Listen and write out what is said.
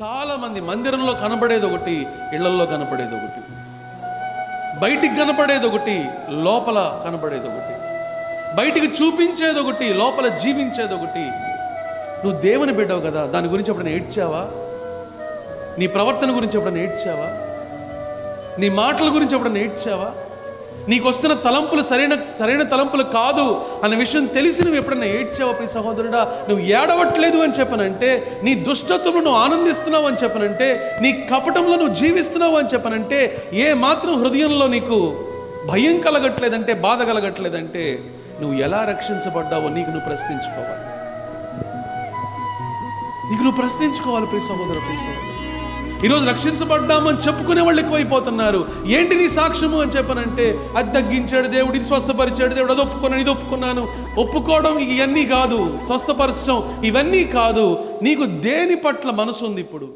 చాలామంది మందిరంలో కనబడేది ఒకటి ఇళ్ళల్లో కనపడేది ఒకటి. బయటికి కనపడేది ఒకటి లోపల కనపడేది ఒకటి. బయటికి చూపించేది ఒకటి లోపల జీవించేది ఒకటి. నువ్వు దేవుని బిడ్డవు కదా దాని గురించి ఎప్పుడైనా ఏడ్చావా? నీ ప్రవర్తన గురించి ఎప్పుడైనా ఏడ్చావా? నీ మాటల గురించి ఎప్పుడైనా ఏడ్చావా? నీకు వస్తున్న తలంపులు సరైన సరైన తలంపులు కాదు అనే విషయం తెలిసి నువ్వు ఎప్పుడైనా ఏడ్చావు ప్రియ సహోదరుడా? నువ్వు ఏడవట్లేదు అని చెప్పనంటే నీ దుష్టత్వంలో నువ్వు ఆనందిస్తున్నావు అని చెప్పనంటే నీ కపటంలో నువ్వు జీవిస్తున్నావు అని చెప్పనంటే ఏ మాత్రం హృదయంలో నీకు భయం కలగట్లేదంటే బాధ కలగట్లేదంటే నువ్వు ఎలా రక్షించబడ్డావో నీకు నువ్వు ప్రశ్నించుకోవాలి. నీకు నువ్వు ప్రశ్నించుకోవాలి ప్రియ సహోదరు ప్రియ సహోదరు. ఈరోజు రక్షించబడ్డామని చెప్పుకునే వాళ్ళు ఎక్కువైపోతున్నారు. ఏంటి నీ సాక్ష్యము అని చెప్పనంటే అది తగ్గించాడు దేవుడు ఇది స్వస్థపరిచాడు దేవుడు అది ఒప్పుకున్నాను ఇది ఒప్పుకున్నాను. ఒప్పుకోవడం ఇవన్నీ కాదు స్వస్థపరచడం ఇవన్నీ కాదు. నీకు దేని పట్ల మనసు ఉంది ఇప్పుడు?